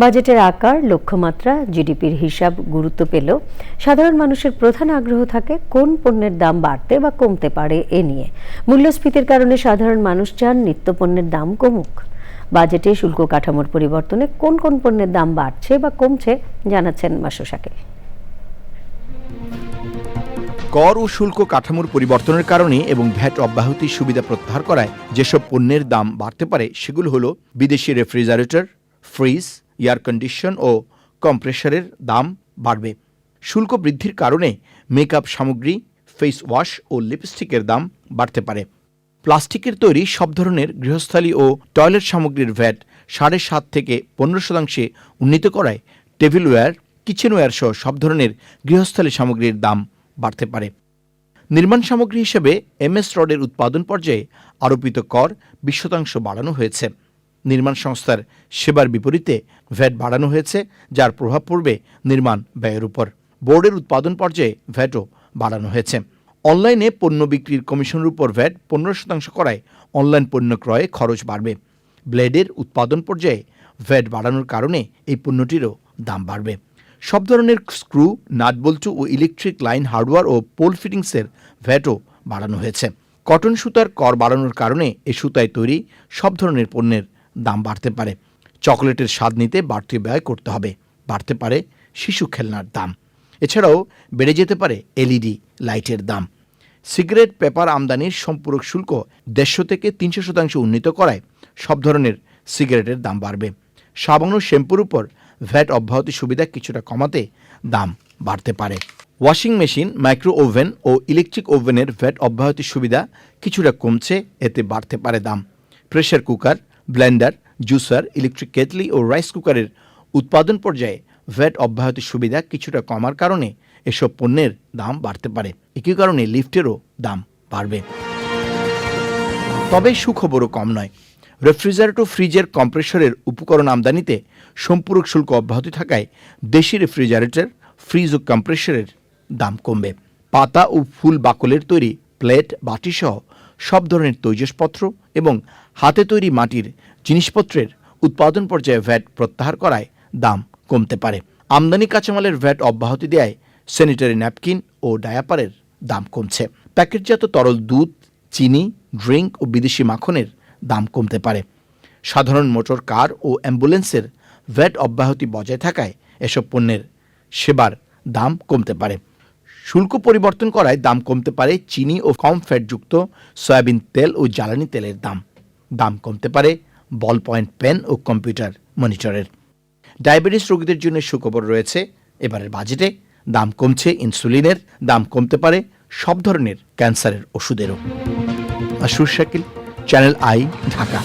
বাজেটের আকার, লক্ষ্যমাত্রা, জিডিপির হিসাব গুরুত্ব পেলেও সাধারণ মানুষের প্রধান আগ্রহ থাকে কোন পণ্যের দাম বাড়তে বা কমতে পারে এ নিয়ে। মূল্যস্ফীতির কারণে সাধারণ মানুষ চান নিত্যপণ্যের দাম কমুক। বাজেটে শুল্ক কাঠামোর পরিবর্তনে কোন কোন পণ্যের দাম বাড়ছে বা কমছে জানাচ্ছেন মাসু শাকিল কর ও শুল্ক কাঠামোর পরিবর্তনের কারণে এবং ভ্যাট অব্যাহতির সুবিধা প্রত্যাহার করায় যেসব পণ্যের দাম বাড়তে পারে সেগুলো হলো বিদেশি রেফ্রিজারেটর, ফ্রিজ এয়ার কন্ডিশন ও কম্প্রেসারের দাম বাড়বে। শুল্ক বৃদ্ধির কারণে মেকআপ সামগ্রী, ফেস ওয়াশ ও লিপস্টিকের দাম বাড়তে পারে। প্লাস্টিকের তৈরি সব ধরনের গৃহস্থালী ও টয়লেট সামগ্রীর ভ্যাট সাড়ে সাত থেকে পনেরো শতাংশে উন্নীত করায় টেবিলওয়্যার, কিচেনওয়্যার সহ সব ধরনের গৃহস্থালী সামগ্রীর দাম বাড়তে পারে। নির্মাণ সামগ্রী হিসেবে এমএস রডের উৎপাদন পর্যায়ে আরোপিত কর বিশ শতাংশ বাড়ানো হয়েছে। নির্মাণ সংস্থার সেবার বিপরীতে ভ্যাট বাড়ানো হয়েছে, যার প্রভাব পড়বে নির্মাণ ব্যয়ের উপর। বোর্ডের উৎপাদন পর্যায়ে ভ্যাটও বাড়ানো হয়েছে। অনলাইনে পণ্য বিক্রির কমিশনের উপর ভ্যাট পনেরো শতাংশ করায় অনলাইন পণ্য ক্রয়ে খরচ বাড়বে। ব্লেডের উৎপাদন পর্যায়ে ভ্যাট বাড়ানোর কারণে এই পণ্যটিরও দাম বাড়বে। সব ধরনের স্ক্রু, নাটবল্টু ও ইলেকট্রিক লাইন হার্ডওয়্যার ও পোল ফিটিংসের ভ্যাটও বাড়ানো হয়েছে। কটন সুতার কর বাড়ানোর কারণে এ সুতায় তৈরি সব ধরনের পণ্যের দাম বাড়তে পারে। চকোলেটের স্বাদ নিতে বাড়তি ব্যয় করতে হবে। বাড়তে পারে শিশু খেলনার দাম। এছাড়াও বেড়ে যেতে পারে এলইডি, লাইটের দাম। সিগারেট, পেপার আমদানির সম্পূরক শুল্ক দেড়শো থেকে তিনশো শতাংশ উন্নীত করায় সব ধরনের সিগারেটের দাম বাড়বে। সাবান ও শ্যাম্পুর উপর ভ্যাট অব্যাহতি সুবিধা কিছুটা কমাতে দাম বাড়তে পারে। ওয়াশিং মেশিন, মাইক্রো ওভেন ও ইলেকট্রিক ওভেনের ভ্যাট অব্যাহতি সুবিধা কিছুটা কমছে, এতে বাড়তে পারে দাম। Pressure cooker blender, juicer, electric kettle ও রাইস কুকারের উৎপাদন পর্যায়ে ভ্যাট অব্যাহতি সুবিধা কিছুটা কমার কারণে এসব পণ্যের দাম বাড়তে পারে। একই কারণে লিফটেরও দাম বাড়বে। তবে সুখবরও কম নয়। রেফ্রিজারেটর ফ্রিজের কম্প্রেসরের উপকরণ আমদানিতে সম্পূরক শুল্ক অব্যাহত থাকায় দেশি রেফ্রিজারেটর, ফ্রিজ ও কম্প্রেসরের দাম কমবে। পাতা ও ফুল বাকলের তৈরি প্লেট, বাটিসহ সব ধরনের তৈজসপত্র এবং হাতে তৈরি মাটির জিনিসপত্রের উৎপাদন পর্যায়ে ভ্যাট প্রত্যাহার করায় দাম কমতে পারে। আমদানি কাঁচামালের ভ্যাট অব্যাহতি দেয় স্যানিটারি ন্যাপকিন ও ডায়াপারের দাম কমছে। প্যাকেটজাত তরল দুধ, চিনি, ড্রিঙ্ক ও বিদেশি মাখনের দাম কমতে পারে। সাধারণ মোটর কার ও অ্যাম্বুলেন্সের ভ্যাট অব্যাহতি বজায় থাকায় এসব পণ্যের সেবার দাম কমতে পারে। শুল্ক পরিবর্তন করায় দাম কমতে পারে চিনি ও কম ফ্যাটযুক্ত সয়াবিন তেল ও জ্বালানি তেলের দাম। দাম কমতে পারে বল পয়েন্ট পেন ও কম্পিউটার মনিটরের। ডায়াবেটিস রোগীদের জন্য সুখবর রয়েছে, এবারের বাজেটে দাম কমছে ইনসুলিনের, দাম কমতে পারে সব ধরনের ক্যান্সারের ওষুধেরও। Ashur Shakil, channel I, Dhaka.